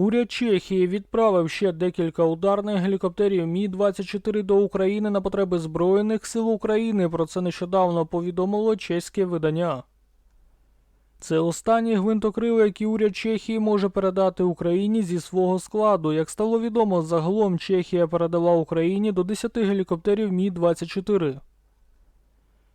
Уряд Чехії відправив ще декілька ударних гелікоптерів Мі-24 до України на потреби Збройних сил України. Про це нещодавно повідомило чеське видання. Це останні гвинтокрили, які уряд Чехії може передати Україні зі свого складу. Як стало відомо, загалом Чехія передала Україні до 10 гелікоптерів Мі-24.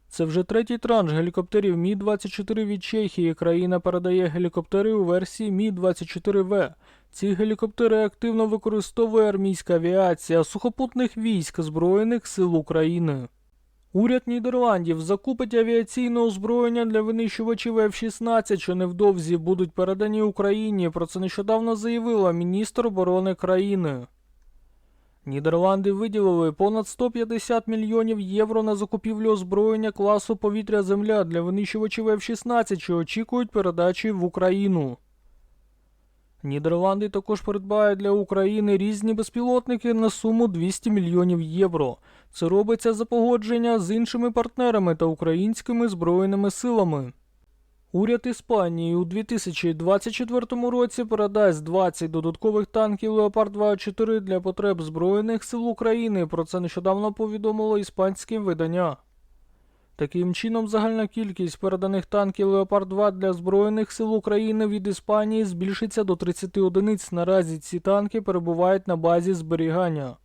Це вже третій транш гелікоптерів Мі-24 від Чехії. Країна передає гелікоптери у версії Мі-24В. Ці гелікоптери активно використовує армійська авіація сухопутних військ Збройних сил України. Уряд Нідерландів закупить авіаційне озброєння для винищувачів F-16, що невдовзі будуть передані Україні. Про це нещодавно заявила міністр оборони країни. Нідерланди виділили понад 150 мільйонів євро на закупівлю озброєння класу повітря-земля для винищувачів F-16, що очікують передачі в Україну. Нідерланди також придбають для України різні безпілотники на суму 200 мільйонів євро. Це робиться за погодження з іншими партнерами та українськими збройними силами. Уряд Іспанії у 2024 році передасть 20 додаткових танків Леопард 24 для потреб Збройних сил України. Про це нещодавно повідомило іспанське видання. Таким чином, загальна кількість переданих танків Леопард 2 для Збройних сил України від Іспанії збільшиться до 30 одиниць. Наразі ці танки перебувають на базі зберігання.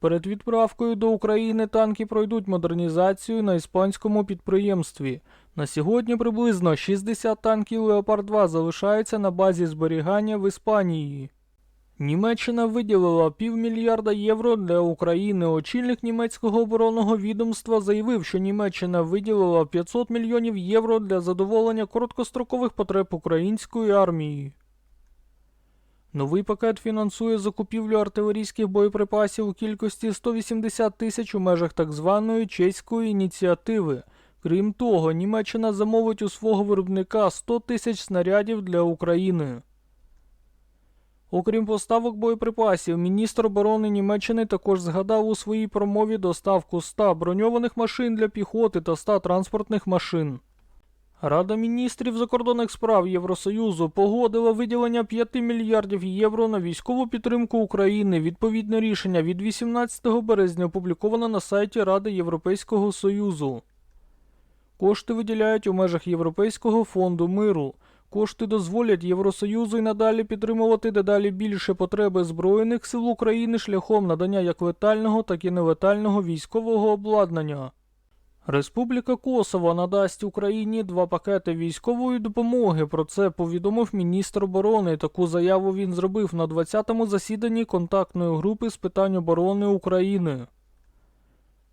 Перед відправкою до України танки пройдуть модернізацію на іспанському підприємстві. На сьогодні приблизно 60 танків Леопард 2 залишаються на базі зберігання в Іспанії. Німеччина виділила півмільярда євро для України. Очільник німецького оборонного відомства заявив, що Німеччина виділила 500 мільйонів євро для задоволення короткострокових потреб української армії. Новий пакет фінансує закупівлю артилерійських боєприпасів у кількості 180 тисяч у межах так званої чеської ініціативи. Крім того, Німеччина замовить у свого виробника 100 тисяч снарядів для України. Окрім поставок боєприпасів, міністр оборони Німеччини також згадав у своїй промові доставку 100 броньованих машин для піхоти та 100 транспортних машин. Рада міністрів закордонних справ Євросоюзу погодила виділення 5 мільярдів євро на військову підтримку України. Відповідне рішення від 18 березня опубліковано на сайті Ради Європейського Союзу. Кошти виділяють у межах Європейського фонду миру. Кошти дозволять Євросоюзу і надалі підтримувати дедалі більше потреби Збройних сил України шляхом надання як летального, так і нелетального військового обладнання. Республіка Косово надасть Україні два пакети військової допомоги. Про це повідомив міністр оборони. Таку заяву він зробив на 20-му засіданні контактної групи з питань оборони України.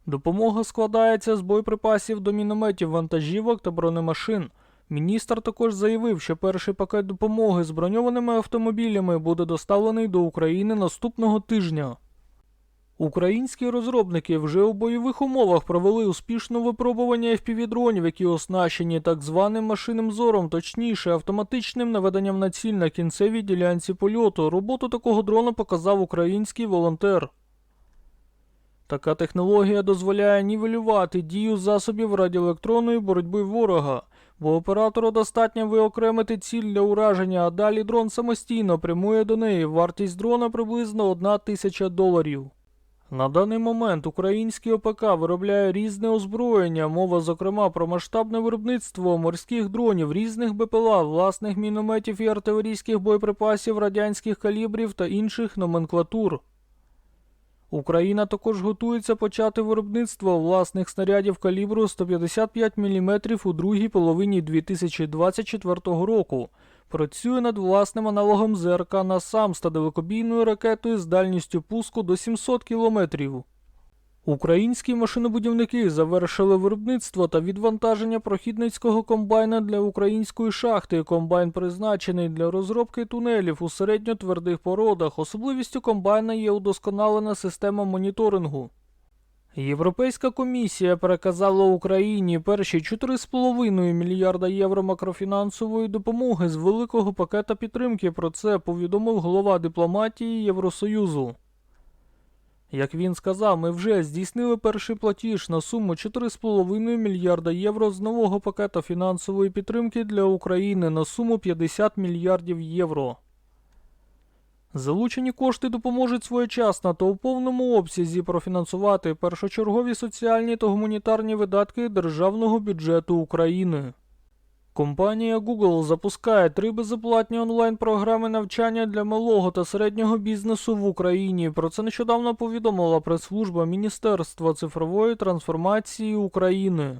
Допомога складається з боєприпасів до мінометів, вантажівок та бронемашин. Міністр також заявив, що перший пакет допомоги з броньованими автомобілями буде доставлений до України наступного тижня. Українські розробники вже у бойових умовах провели успішне випробування FPV-дронів, які оснащені так званим машинним зором, точніше автоматичним наведенням на ціль на кінцевій ділянці польоту. Роботу такого дрона показав український волонтер. Така технологія дозволяє нівелювати дію засобів радіоелектронної боротьби ворога, бо оператору достатньо виокремити ціль для ураження, а далі дрон самостійно прямує до неї. Вартість дрона приблизно 1 тисяча доларів. На даний момент український ОПК виробляє різне озброєння, мова зокрема про масштабне виробництво морських дронів, різних БПЛА, власних мінометів і артилерійських боєприпасів радянських калібрів та інших номенклатур. Україна також готується почати виробництво власних снарядів калібру 155 мм у другій половині 2024 року. Працює над власним аналогом ЗРК «Насамс» та далекобійною ракетою з дальністю пуску до 700 км. Українські машинобудівники завершили виробництво та відвантаження прохідницького комбайна для української шахти. Комбайн призначений для розробки тунелів у середньотвердих породах. Особливістю комбайна є удосконалена система моніторингу. Європейська комісія переказала Україні перші 4,5 мільярда євро макрофінансової допомоги з великого пакета підтримки. Про це повідомив голова дипломатії Євросоюзу. Як він сказав, ми вже здійснили перший платіж на суму 4,5 мільярда євро з нового пакета фінансової підтримки для України на суму 50 мільярдів євро. Залучені кошти допоможуть своєчасно та у повному обсязі профінансувати першочергові соціальні та гуманітарні видатки державного бюджету України. Компанія Google запускає три безоплатні онлайн-програми навчання для малого та середнього бізнесу в Україні. Про це нещодавно повідомила прес-служба Міністерства цифрової трансформації України.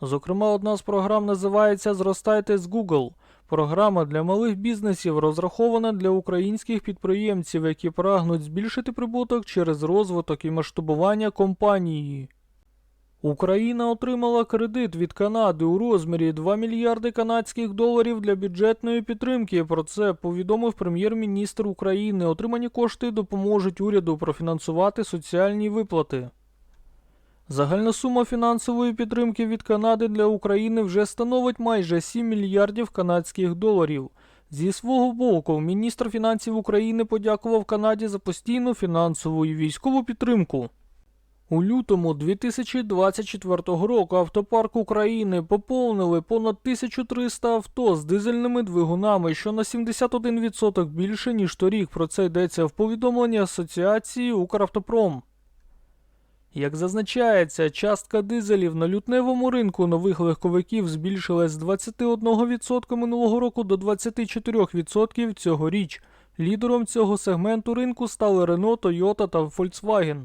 Зокрема, одна з програм називається Зростайте з Google. Програма для малих бізнесів розрахована для українських підприємців, які прагнуть збільшити прибуток через розвиток і масштабування компанії. Україна отримала кредит від Канади у розмірі 2 мільярди канадських доларів для бюджетної підтримки. Про це повідомив прем'єр-міністр України. Отримані кошти допоможуть уряду профінансувати соціальні виплати. Загальна сума фінансової підтримки від Канади для України вже становить майже 7 мільярдів канадських доларів. Зі свого боку, міністр фінансів України подякував Канаді за постійну фінансову і військову підтримку. У лютому 2024 року автопарк України поповнили понад 1300 авто з дизельними двигунами, що на 71% більше, ніж торік. Про це йдеться в повідомленні Асоціації Укравтопром. Як зазначається, частка дизелів на лютневому ринку нових легковиків збільшилась з 21% минулого року до 24% цьогоріч. Лідером цього сегменту ринку стали Renault, Toyota та Volkswagen.